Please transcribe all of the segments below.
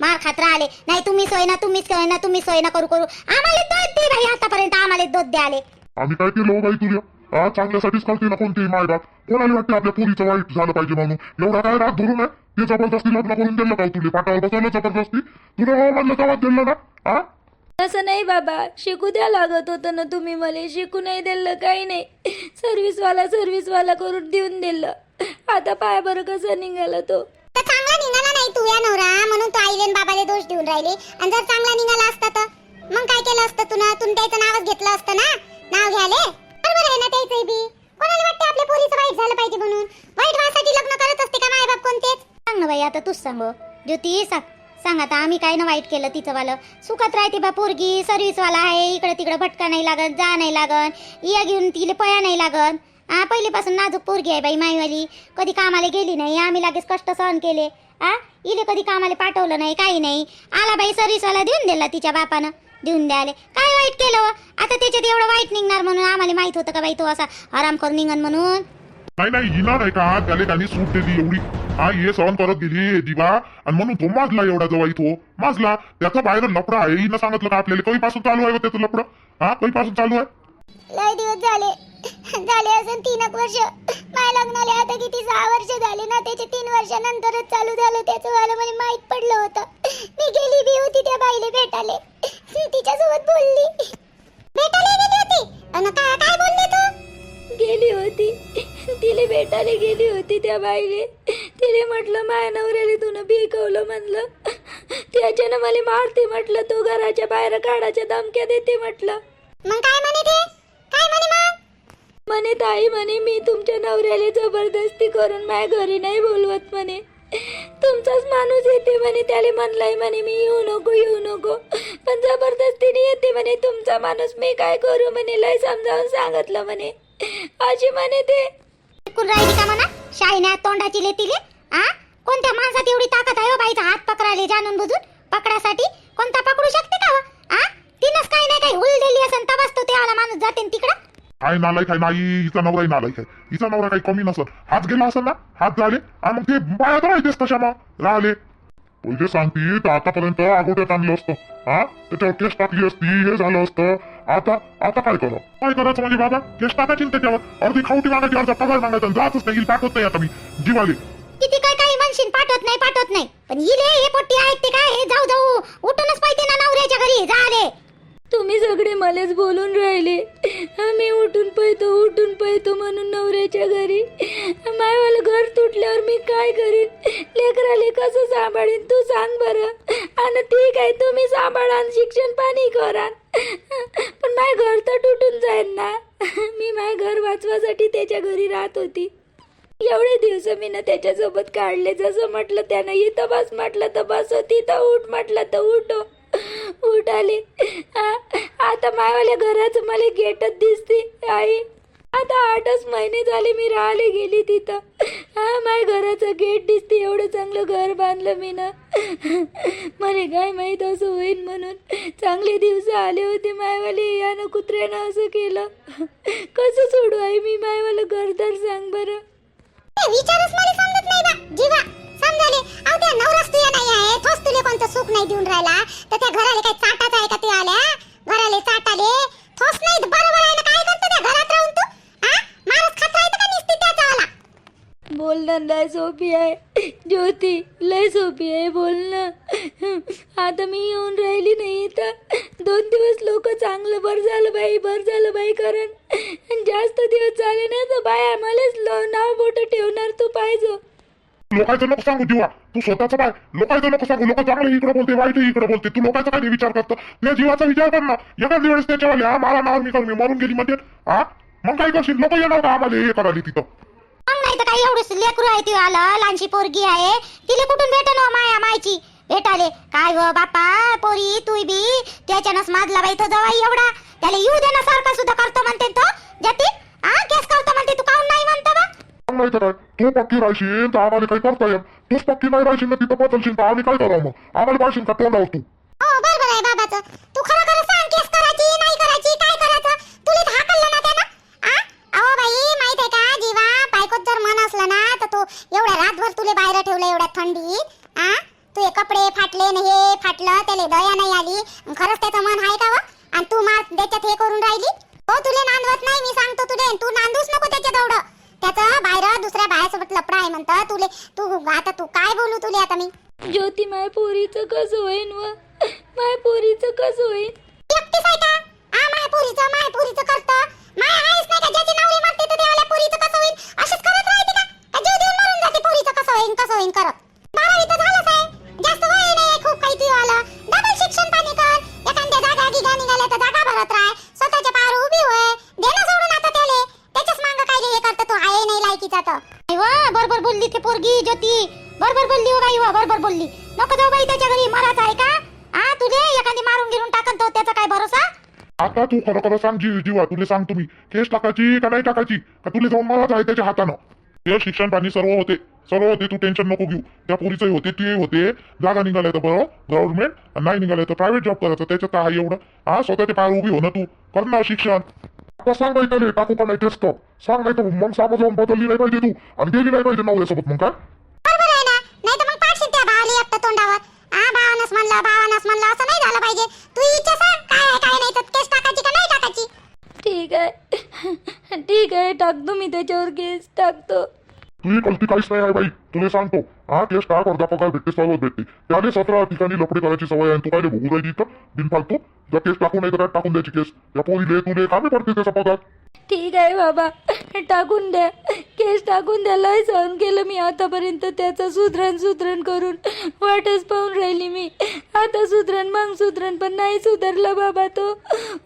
मार खात मार खात राहिले नाही तुम्ही सोय ना तुम्हीच सोय ना तुम्ही सोय ना करू करू. आम्हाला दोष दे बाई आतापर्यंत आम्हाला दोष द्याले आम्ही काय केलं हो बाई तुला? हा चांगल्यासाठीच करते ना कोणतेही मायबाप. कोणाला वाटते आपल्या पोरीचं वाईट झालं पाहिजे म्हणून? एवढा काय राग धरून आहे? ते जबरदस्ती लग्न करून दिलं का हो तुला? पाठावर बसवलं जबरदस्ती? तुला हो म्हणलं तेव्हा दिलं ना? हा? तसं नाही बाबा. शिकू द्या लागत होतं ना तुम्ही मला. शिकू नाही दिलं काही नाही. सर्व्हिसवाला सर्व्हिसवाला करून देऊन दिलं. आता पाय बरं कसं निघाला तो? तर चांगला निघाला नाही तू या नवरा. म्हणून तू आईले बाबाले दोष देऊन राहिले. आणि जर चांगला निघाला असता तर? मग काय केलं असतं तुला? तू त्याचं नावच घेतलं असतं ना? नाव घ्याले? बरोबर आहे ना त्याचं बी. कोणाला वाटते आपल्या पोरीचं वाईट झालं पाहिजे म्हणून? वाईट व्हासाठी लग्न करत असते का मायबाप कोणतेच? सांग ना बाई आता तूच सांग हो. ज्योती सांग. सांग आता आम्ही काय ना वाईट केलं तिचं वालं सुखात राहते बा पोरगी सर्व्हिस वाला आहे इकडं तिकडं भटका नाही लागत जा नाही लागत या घेऊन तिले पया नाही लागत. हा पहिलीपासून नाजूक पोरगी आहे बाई माईवाली. कधी कामाला गेली नाही आम्ही लगेच कष्ट सहन केले. आ इले कधी कामाला पाठवलं नाही काही नाही. आला बाई सर्व्हिसवाला देऊन दिला तिच्या बापानं. देऊन द्याले. काय वाईट केलं? आता त्याच्यात एवढं वाईट निघणार म्हणून आम्हाला माहीत होतं का बाई तो असा आराम करून निघन म्हणून? नाही नाही हिला नाही का? त्याला त्यांनी सूट दिली एवढी. हा हे सहन करत गेली दिवा. आणि म्हणून तो माजला एवढा जवळ तो माजला. त्याचा बाहेर लपडा आहे. हिनं सांगितलं का आपल्याला कधीपासून चालू आहे हो त्याचं लपडं हा कधीपासून चालू आहे? लय दिवस झाले. झाले असेल तीन एक वर्ष. माझ्या लग्नाला आता किती सहा वर्ष झाले ना त्याचे तीन वर्षानंतरच चालू झालं त्याचं मला मला माहीत पडलं होतं. मी गेली बी होती त्या बाईले भेटाले ती तिच्यासोबत बोलली. भेटायला गेली होती. अन काय काय बोलले तू? गेली होती. तिले भेटायला गेली होती त्या बाईले. तिने म्हटलं माया नवऱ्याने तुनं बिकवलं म्हणलं. त्याच्यानं मला मारते म्हटलं. तो घराच्या बाहेर काढाच्या धमक्या देते म्हटलं. मग काय म्हणे ते? काय म्हणे मग म्हणे ताई म्हणे मी तुमच्या नवऱ्याला जबरदस्ती करून माझ्या घरी नाही बोलवत म्हणे. तुमचाच माणूस येते म्हणे त्याला म्हणलाय म्हणे मी येऊ नको येऊ नको. पण जबरदस्तीने येते म्हणे तुमचा माणूस मी काय करू म्हणे लय समजावून सांगितलं म्हणे. अशी म्हणे ते ऐकून राहिली का म्हणा? शाईने तोंडाची लेतीले आ? कोणत्या माणसात एवढी ताकद आहे हो बाईचा हात पकडायले जाणून बुजून? पकडासाठी कोणता पकडू शकते का हो? आ? तिनंच काही नाही काही हुल दिली असेल तवाच तो त्याला माणूस जाते तिकडं. काय नालायक आहे नाही हिचा नवराही नालायक आहे. हिचा नवरा काही कमी नसत हात गेला असेल ना? हात झाले. आणि मग ते बाया तर राहतेस तशा मग राहिले पहिले सांगती तर आतापर्यंत अगोदर आणलं असतं. हा? त्याच्यावर केस टाकली असती हे झालं असतं. आता आता काय करा? काय करायचं म्हणजे बाबा? केस टाकायची त्याच्यावर. अर्धी खावटी मागायची अर्धा पगार मागायचा जातच नाही. पाठवत नाही आता मी. जीवाले. किती काय काय म्हणशील पाठवत नाही पाठवत नाही. पण इले हे पोट्टी आहेत ते काय? हे जाऊ जाऊ. उठूनच पाहिजे ना नवऱ्याच्या घरी. झाले तुम्ही सगळे मलाच बोलून राहिले. मी उठून पळतो उठून पळतो म्हणून नवऱ्याच्या घरी. मायवाला घर तुटल्यावर मी काय करीन? लेकराले कसं सांभाळीन? तू सांग बरं. आणि ठीक आहे तुम्ही सांभाळा शिक्षण पाणी करा. पण माय घर तर तुटून जाईल ना. मी माय घर वाचवासाठी त्याच्या घरी राहत होती. एवढे दिवस मी ना त्याच्यासोबत काढले. जसं म्हटलं त्यानं इथं बस म्हटलं तर बस तिथं उठ म्हटलं तर उठो. उठाले आता मायवाल्या घराचं मला गेटच दिसते आई. आता आठच महिने झाले मी राहिले गेली तिथं. हा माय घराचं गेट दिसते एवढं चांगलं घर बांधलं मी ना मला काय माहीत असं होईल म्हणून. चांगले दिवस आले होते मायवाले यानं कुत्र्यानं असं केलं. कसं सोडू आई मी मायवालं घरदार सांग बरं. विचारच मला समजत नाही देऊन राहिला. तर त्या घराले काही चाटाच आहे का ते आल्या? घराले चाटाले. ठोस नाही बरोबर आहे ना? काय करतो त्या घरात राहून तू? हा मारच खात राहतो का निसती त्याचा बोलणं लय सोपी आहे. ज्योती लय सोपी आहे बोलणं आता मी येऊन राहिली नाही तर दोन दिवस लोक चांगलं बरं झालं बाई बरं झालं बाई कारण जास्त दिवस झाले ना तर बाया मलाच ल- नाव बोट ठेव लोकांचं नको सांगू जीवा तू स्वतःच काय लोकांचं नको सांगू. लोक चांगले इकडे बोलते वाईट इकडे बोलते. तू लोकांचा काय विचार करतो. त्या जीवाचा विचार कर ना. एखाद वेळेस त्याच्यावाले हा मला नाव मी करून मी मरून गेली म्हणजे हा? मग काय करशील? लोक येणार का आम्हाला? हे करायला तिथं. मग नाही तर काही एवढं लेकरू आहे ती आलं. लहानशी पोरगी आहे. तिला कुठून भेटन हो माया मायची? भेटाले. काय व बापा पोरी तू बी? त्याच्यानंच माजला बाई तो जवाई एवढा. त्याला येऊ दे ना सारखा सुद्धा करतो म्हणते तो. जाती हा केस करतो म्हणते. तू काऊन नाही म्हणतो बा? नाही तर तू पक्की राहशील तर आम्हाला काही करता येईल तूच पक्की नाही राहशील ना तिथं बदलशील तर आम्ही काय करावं मग? आम्हाला पाहिजे का तोंडावर तू? हो बरोबर आहे बाबाचं. तू खरं खरं सांग केस करायची नाही करायची काय करायचं? तुला हाकललं ना त्यानं? आ? अहो बाई माहीत आहे का? जीवा बायकोत जर मन असलं ना तर तू एवढ्या रातभर तुले बाहेर ठेवलं एवढ्या थंडीत. आ? तुझे कपडे फाटले न हे फाटलं त्याला दया नाही आली. खरंच त्याचं मन आहे का व? आणि तू मार त्याच्यात हे करून राहिली? हो तुले नांदवत नाही मी सांगतो तुले. तू नांदूच नको त्याच्यात एवढं. त्याचं बाहेर दुसऱ्या बायासोबत लपडा आहे म्हणतं. तुले तू आता तू काय बोलू तुले आता मी? ज्योती माय पोरीचं कसं होईन व? माय पोरीचं कसं होईन? एकटीच आहे का? आ माय पोरीचं माय पोरीचं करतं नको जाऊ बाई त्याच्या घरी मराच आहे का? आ तुझे? एखादी मारून गिरून टाकन तो त्याचा काय भरोसा? आता तू खरं खरं सांग जी जीवा तुला सांग तुम्ही केस टाकायची का नाही टाकायची? का तुला जाऊन मला आहे त्याच्या हातानं? ते शिक्षण पाणी सर्व होते सर्व होते तू टेन्शन नको घेऊ. त्या पोरीचंही होते ते होते. जागा निघाल्या तर बरं गव्हर्नमेंट नाही निघाल्या तर प्रायव्हेट जॉब करायचं त्याच्यात काय एवढं? हा स्वतःच्या पायावर उभी हो ना तू. कर ना शिक्षण. आता सांग नाही त्याला टाकू का नाही टेस्ट सांग नाही तर मग सामोर जाऊन बदलली नाही पाहिजे तू. आणि गेली नाही पाहिजे नवऱ्यासोबत मग काय बरोबर आहे ना नाही तर मग पाडशील त्या भावाला एकटं तोंडावर. हा भावानच म्हणलं भावानच म्हणलं असं नाही झालं पाहिजे. तू इच्छा सांग काय आहे काय नाही तर केस टाकायची का नाही टाकायची? ठीक आहे. ठीक आहे टाकतो मी त्याच्यावर केस टाकतो. तुझी गलती काहीच नाही आहे बाई. तुला सांगतो हा केस टाक अर्धा पगार भेटते सर्व भेटते. त्याने सतरा ठिकाणी लपडे करायची सवय आहे तू काय भोगू राहिली इथं. बिनफालतू. जर केस टाकू नाही तर काय टाकून द्यायची केस? या पोरीले तुले कामी पडते त्याचा पगार. ठीक आहे बाबा. टाकून द्या. केस टाकून द्या. लय सहन केलं मी आतापर्यंत त्याचं सुधरण सुधरण करून. वाटच पाहून राहिली मी. आता सुधरण मग सुधरण पण नाही सुधरलं बाबा तो.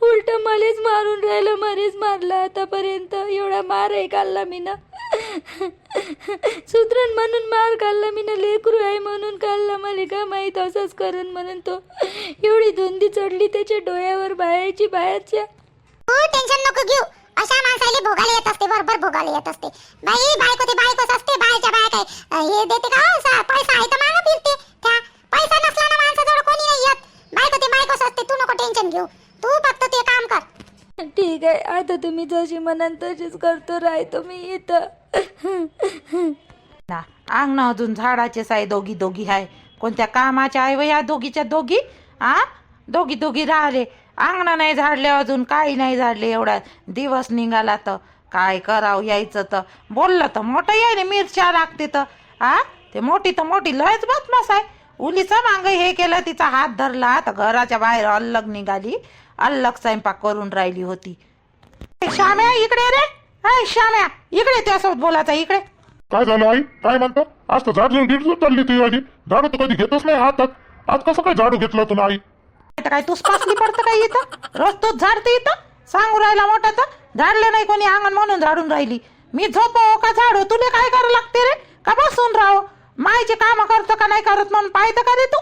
उलट मलेच मारून राहिलं मरेच मारलं आतापर्यंत. एवढा मार आहे काढला मी ना. सुधरण म्हणून मार काढला मी ना. लेकरू आहे म्हणून काढला मला का माहीत असंच करण म्हणून तो. एवढी धुंदी चढली त्याच्या डोळ्यावर बाहेरची बाहेरच्या. हो, टेन्शन नको घेऊ. अशा माणसाला भोगायला येत असते बरोबर भोगायला येत असते. बाई बायको ते बायकोच असते बायच्या बाय काय हे देते का? हो, सा- पैसा आहे तर मागं फिरते. त्या पैसा नसला ना माणसाजवळ कोणी नाही येत. बायको ते बायकोच असते तू नको टेन्शन घेऊ. तू फक्त ते काम कर. ठीक आहे आता तुम्ही जशी म्हणाल तशीच करतो राहतो मी इथं. ना अंगण अजून झाडाचेच आहे दोघी दोघी आहे कोणत्या कामाच्या आहे व या दोघीच्या दोघी? आ? दोघी दोघी राहिले. अंगण नाही झाडले अजून काही नाही झाडले एवढा दिवस निघाला तर. काय करावं यायचं तर. बोललं तर मोठं यायले मिरच्या लागते तर. आ? ते मोठी तर मोठी लयच बदमास आहे. उलीचं मांग हे केलं तिचा हात धरला तर घराच्या बाहेर अल्लग निघाली. अल्लग स्वयंपाक करून राहिली होती. श्याम्या इकडे रे. हाय श्याम्या इकडे त्यासोबत बोलायचा इकडे. काय झालं आई? काय म्हणतो? आज तर झाड घेऊन चालली तुझी झाडू तू कधी घेतच नाही हातात. आज कसं काय झाडू घेतलं तू आई? तर काय तूच पासली पडतं काय इथं? रोज तूच झाडते इथं? सांगू राहिला मोठा तर झाडलं नाही कोणी अंगण म्हणून झाडून राहिली. मी झोपाव का झाडू? तुला काय करावं लागते रे? का बसून राहो? मायचे काम करतो का नाही करत म्हणून पाहतं का रे तू?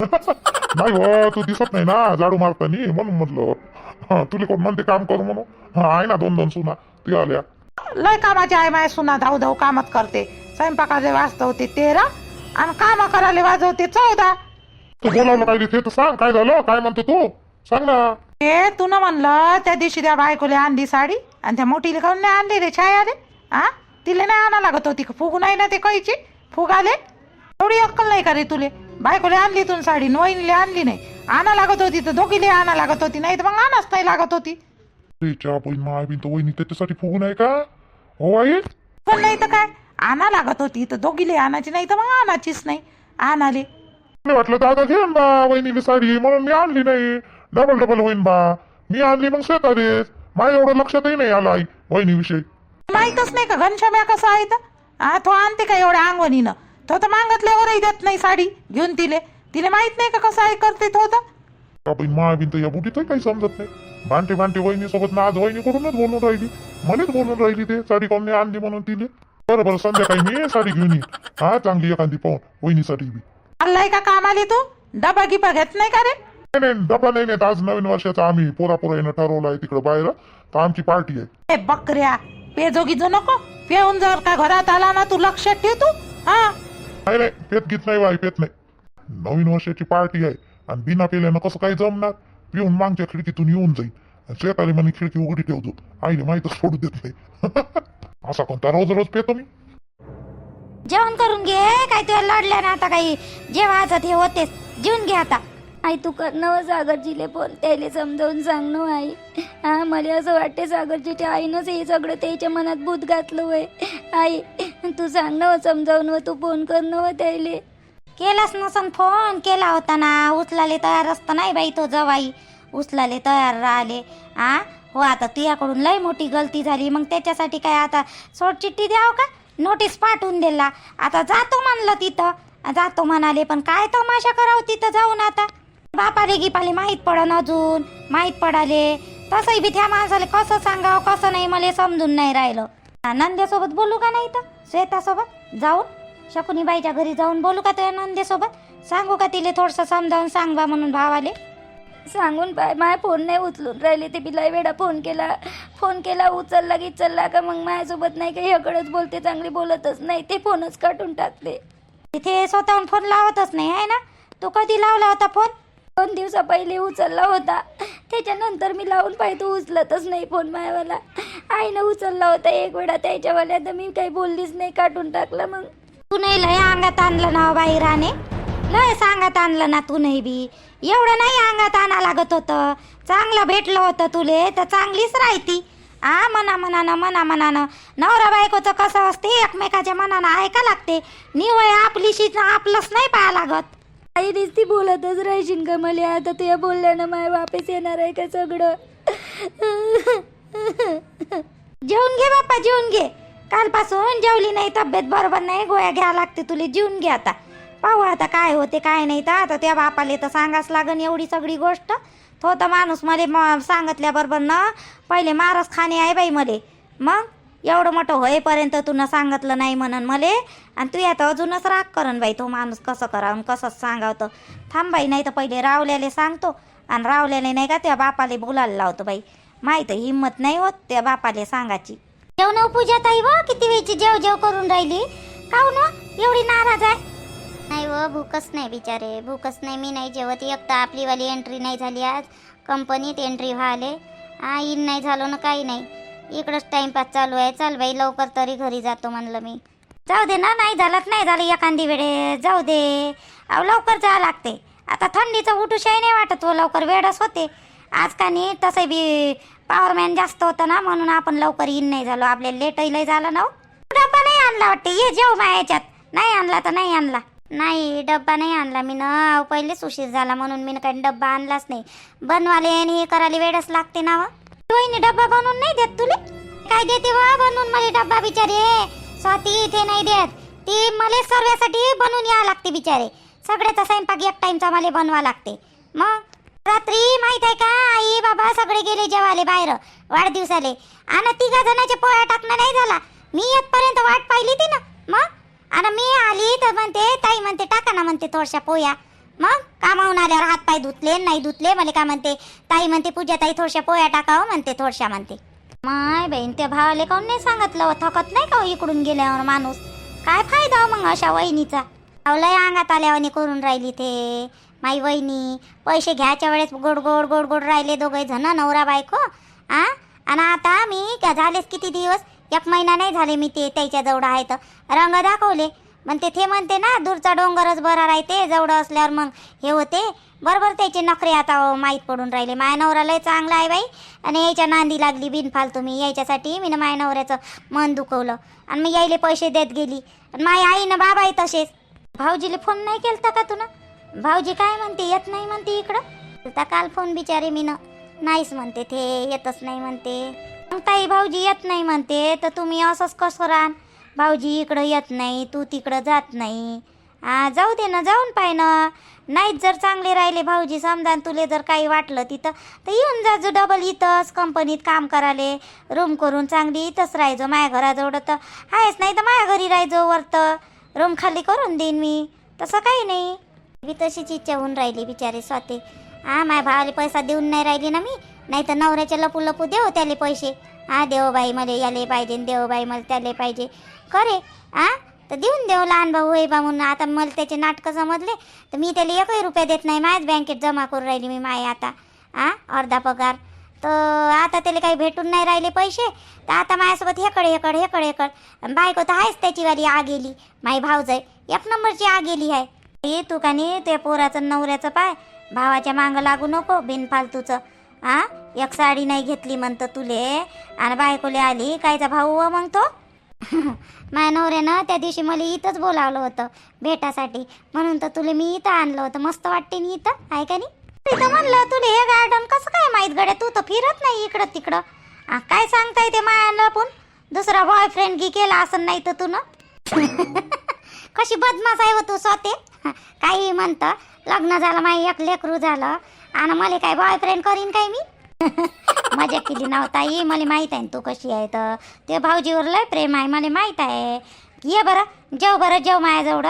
नाही हो तू दिसत नाही ना झाडू मारतानी म्हणून म्हटलं हा तुला कोण म्हणते काम करू म्हणून? हा आहे ना दोन दोन सुना. ती आल्या. लय कामाची आहे माय सुना धाव धाव कामच करते. स्वयंपाकाले वाजता होते तेरा आणि काम करायला वाजवते चौदा. तू बोलावलं काय ते तर सांग. काय झालं? काय म्हणतो तू? सांग ना. ए तू न म्हणलं त्या दिवशी त्या बायकोले आणली साडी आणि त्या मोठीला काऊन नाही आणली रे छाया रे. आ? तिला नाही आणा लागत होती. का फुग नाही ना ते कायची फुग आले? एवढी अक्कल नाही का रे तुले? बायकोले आणली तू साडी नोईनले आणली नाही. आणा लागत होती तर दोघीले आणा लागत होती नाही तर मग आणाच नाही लागत होती. तिच्या बहीण माय बिन तर वहिनी त्याच्यासाठी फुगून आहे का? हो आई? पण नाही तर काय? आणा लागत होती तर दोघीले आणायची नाही तर मग आणायचीच नाही. आणाले. मला वाटलं दादा घे बा वहिनीला साडी म्हणून मी आणली नाही. डबल डबल होईन बा. मी आणली मग शेतारेच माझ्या एवढं लक्षातही नाही आलं आई वहिनीविषयी. माहीतच नाही का घनश्याम्या कसा आहे तर? तो आणते का एवढ्या अंगवणीनं? तो तर मागतल्यावरही देत नाही साडी घेऊन तिले. तिले माहीत नाही का कसं आहे करते तो तर? बाबा माय बिन तर या बुटीतही काही समजत नाही. भांटे भांटे वहिनी सोबत ना आज वहिनी कडूनच बोलून राहिली. मलाच बोलून राहिली ते साडी कोण आणली म्हणून तिने बरं बरं संध्याकाळी मी साडी घेऊन येईन. हा चांगली एखादी पाहून वहिनीसाठी बी. आलाय का कामाले तू? डबा गिबा घेत नाही का रे? नाही नाही डबा नाही नाही आज नवीन वर्षाचा आम्ही पोरा पोरा येणं ठरवलं आहे तिकडं बाहेर. तर आमची पार्टी आहे. ए बकऱ्या पेजोगी जो नको. पेऊन जर का घरात आला ना तू लक्षात ठेव तू. हा? नाही नाही पेत घेत नाही बाई पेत नाही. नवीन वर्षाची पार्टी आहे. आणि बिना पेल्यानं कसं काय जमणार? पिऊन मागच्या खिडकीतून येऊन जाईल. आणि शेताली म्हणे खिडकी उघडी ठेवतो. आईने माहीतच सोडू देत नाही. असा कोणता रोज रोज पेतो मी? जेवण करून घे काय तुला लढल्या ना आता काही. जेवायचं ते होतेच जेवून घे आता. आई तू कर नव सागरजीले फोन त्याला समजावून सांग न आई. हा मला असं वाटते सागरजीच्या आईनंच हे सगळं त्याच्या मनात भूत घातलं वय. आई तू सांग नव समजावून व तू फोन कर नव त्याले. केलास नसन फोन केला होता ना. उचलाले तयार असता नाही बाई तो जवाई. उचलाले तयार राहिले. आ? हो आता तुझ्याकडून लय मोठी गलती झाली. मग त्याच्यासाठी काय आता सोडचिठ्ठी द्याव का? नोटीस पाठवून दिला. आता जातो म्हणलं तिथं. जातो म्हणाले पण काय तमाशा करावं तिथं जाऊन आता? बापाले गिपाले माहीत पडन अजून. माहीत पडाले. तसंही बी त्या माणसाला कसं सांगावं कसं नाही मला समजून नाही राहिलं. नंद्यासोबत बोलू का नाही तर श्वेतासोबत? जाऊन? शकुनीबाईच्या घरी जाऊन बोलू का त्या नंदेसोबत? सांगू का तिले थोडंसं समजावून सांगवा म्हणून भावाले? सांगून बाय माय फोन नाही उचलून राहिले. ते बी लय वेळा फोन केला. फोन केला उचलला की चलला का मग माझ्यासोबत नाही काही हकडच बोलते चांगली बोलतच नाही. ते फोनच काढून टाकले. तिथे स्वतःहून फोन लावतच नाही आहे ना? तू कधी लावला होता फोन दोन दिवसा पहिले उचलला होता. त्याच्यानंतर मी लावून पाहिजे उचलतच नाही फोन मायावाला. आईनं उचलला होता एक वेळा त्याच्यावाल्या. तर मी काही बोललीच नाही काढून टाकलं मग. तू नाही लय अंगात आणलं ना हो बाई राणे? लय सांगात आणलं ना तू नाही बी. एवढं नाही अंगात आणा लागत होतं. चांगलं भेटलं होतं तुले तर चांगलीच राहती. आ मना मनानं मना मनानं नवरा बायकोचं कसं असते एकमेकाच्या मनानं ऐका लागते. निवय आपलीशी आपलंच नाही पाहा लागत. आई ती बोलतच राहायशील का मला आता तुझ्या बोलल्यानं माय वापस येणार आहे का सगळं? जेवून घे बाप्पा जेवून घे. कालपासून जेवली नाही तब्येत बरोबर नाही गोळ्या घ्या लागते तुला जेवून घे आता. पाहू आता काय होते काय नाही. तर आता त्या बापाले तर सांगाच लागन एवढी सगळी गोष्ट. तो तर माणूस मले म सांगितल्याबरोबर ना पहिले मारस खाणे आहे बाई मले. मग? एवढं मोठं होईपर्यंत तुनं सांगितलं नाही म्हणून मले. आणि तू आता अजूनच राग करन बाई तो माणूस कसं करावं कसंच सांगावतं थांब बाई नाही तर पहिले रावल्याले सांगतो. आणि रावल्याले नाही का त्या बापाले बोलायला लावतो बाई. माहीत हिंमत नाही होत त्या बापाले सांगायची. जेवण पूजा ताई व किती वेळची जेव जेव करून राहिली? काऊ न एवढी नाराज आहे. नाही व भूकच नाही बिचारे. भूकच नाही मी नाही जेवत. एक तर आपलीवाली एंट्री नाही झाली आज. कंपनीत एंट्री व्हाले हा इन नाही झालो ना काही नाही. इकडंच टाइमपास चालू आहे. चल बाई लवकर तरी घरी जातो म्हणलं मी. जाऊ दे ना नाही झालं तर नाही झालं एखादी वेळे. जाऊ दे. अहो लवकर जावं लागते. आता थंडीचं उठूशाही नाही वाटत व लवकर वेळच होते. आज का नाही तसं बी पॉवरमॅन जास्त होतं ना म्हणून आपण लवकर इन नाही झालो. आपल्याला लेटही लय झालं ना हो. डब्बा नाही आणला वाटते. ये जेव मा याच्यात नाही आणला तर नाही आणला. नाही डब्बा नाही आणला मी ना. पहिलेच उशीर झाला म्हणून मी काही डब्बा आणलाच नाही. बनवाले आणि हे करायला वेळच लागते ना वहिनी डब्बा बनवून नाही देत तुले? काय देते वा बनवून मला डब्बा बिचारे? स्वाती इथे नाही देत. ती मला सर्व्यासाठी बनवून यावं लागते बिचारे. सगळ्याचा स्वयंपाक एक टाइमचा मला बनवा लागते. मग? रात्री माहीत आहे का? आई बाबा सगळे गेले जेवाले बाहेर वाढदिवसाले. आणि तिघा जणाच्या पोळ्या टाकणं नाही झाला. मी येतपर्यंत वाट पाहिली ती ना. मग? आणि मी आली तर म्हणते ताई म्हणते टाका ना म्हणते थोडशा पोया. मग कामावून आल्यावर हात पाय धुतले नाही धुतले मला काय म्हणते ताई म्हणते पूजा ताई थोडशा पोया टाकावं म्हणते थोडशा म्हणते. माय बहीण त्या भावाले काऊन नाही सांगितलं थकत नाही का हो इकडून गेल्यावर माणूस? काय फायदा हो मग अशा वहिनीचा? अहो, लय अंगात आल्यावानी करून राहिली ते. माई वहिनी पैसे घ्यायच्या वेळेस गोड गोड गोड गोड राहिले दोघे जण नवरा बायको आ? आणि आता मी झालेच किती दिवस एक महिना नाही झाले मी ते त्याच्याजवळ आहे तर. रंग दाखवले. म्हणते ते म्हणते ना दूरचा डोंगरच बरा राहते जवळ असल्यावर मग हे होते. बरोबर त्याचे नखरे आता माहीत पडून राहिले. माया नवरा लय चांगला आहे बाई. आणि यायच्या नांदी लागली बिनफालतू मी. यायच्यासाठी मी माया नवऱ्याचं मन दुखवलं. आणि मी यायले पैसे देत गेली. आणि माझ्या आईनं बाबाही तसेच. भाऊजीले फोन नाही केलता का तुला भाऊजी काय म्हणते? येत नाही म्हणते इकडं? तर काल फोन बिचारे मी नाहीच म्हणते. ते येतच नाही म्हणते. ताई भाऊजी येत नाही म्हणते तर तुम्ही असंच कसं रान? भाऊजी इकडं येत नाही तू तिकडं जात नाही. हा जाऊ दे ना जाऊन पाय ना. नाहीत जर चांगले राहिले भाऊजी समजा तुले जर काही वाटलं तिथं तर येऊन जा जो डबल इथंच कंपनीत काम कराले. रूम करून चांगली इथंच राहायचो माझ्या घराजवळ तर आहेच नाही तर माझ्या घरी राहायचो वरतं रूम खाली करून देईन मी. तसं काही नाही. मी तशीच इच्छा होऊन राहिली बिचारे स्वाती. हा माझ्या भावाला पैसा देऊन नाही राहिली ना मी? नाही तर नवऱ्याच्या लपू लपू देव त्याले पैसे. हा देवबाई मला याले पाहिजे न देवबाई मला त्याले पाहिजे. खरे हा तर देऊन देऊ लहान भाऊ हे बा म्हणून. आता मला त्याचे नाटकं समजले तर मी त्याला एकही रुपया देत नाही. माझ्याच बँकेत जमा करून राहिली मी माय आता. आ अर्धा पगार. तर आता त्याला काही भेटून नाही राहिले पैसे. तर आता माझ्यासोबत हेकड हेकड हेकड हेकड. आणि बायको तर आहेच त्याची वाली आ गेली माई आहे एक नंबरची आ गेली आहे ये तू का नाही त्या पोराचं नवऱ्याचं पाय. भावाच्या मागं लागू नको बिनफालतूचं. आ एक साडी नाही घेतली म्हणतं तुले. आणि बायकोले आली कायचा भाऊ व मग तो? माझ्या नवऱ्यानं त्या दिवशी मला इथंच बोलावलं होतं भेटासाठी. म्हणून तर तुला मी इथं आणलं होतं. मस्त वाटते मी इथं आहे का नाही? तिथं म्हणलं तुला हे गार्डन कसं काय माहीत गड्या तू तर फिरत नाही इकडं तिकडं. आ, काय सांगताय ते मायाला पण दुसरा बॉयफ्रेंड की केला असं नाही तर तू ना कशी बदमाश आहे हो तू स्वते? काही म्हणतं. लग्न झालं माही एक लेकरू झालं. आणि मला काय बॉयफ्रेंड करीन काय मी? मजा केली नाव हो ताई मला माहीत आहे ना तू कशी आहे तर. ते भाऊजीवर लय प्रेम आहे मला माहीत आहे. ये बरं जेव बरं जेव माझ्याजवळ.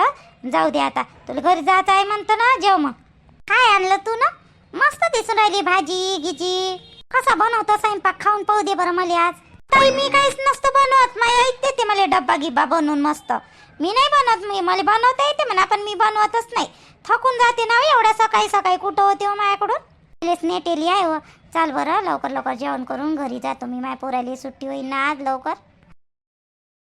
जाऊ दे आता तुला घरी जायचं आहे म्हणतो ना जेव मग. काय आणलं तू ना? मस्त दिसून राहिली भाजी गिजी. कसा बनवतो स्वयंपाक खाऊन पाहू दे बरं मला आज. ताई मी काहीच नसतं बनवत माझी ऐकते ते मला डब्बा गिब्बा बनवून मस्त. मी नाही बनवत मी मला बनवता येते म्हणा पण मी बनवतच नाही. थकून जाते ना हो एवढ्या सकाळी सकाळी. कुठं होते हो माझ्याकडून? लेच नेटेली आहे हो. चाल बरं लवकर लवकर जेवण करून घरी जातो मी. माझ्या पोराली सुट्टी होईल ना आज लवकर.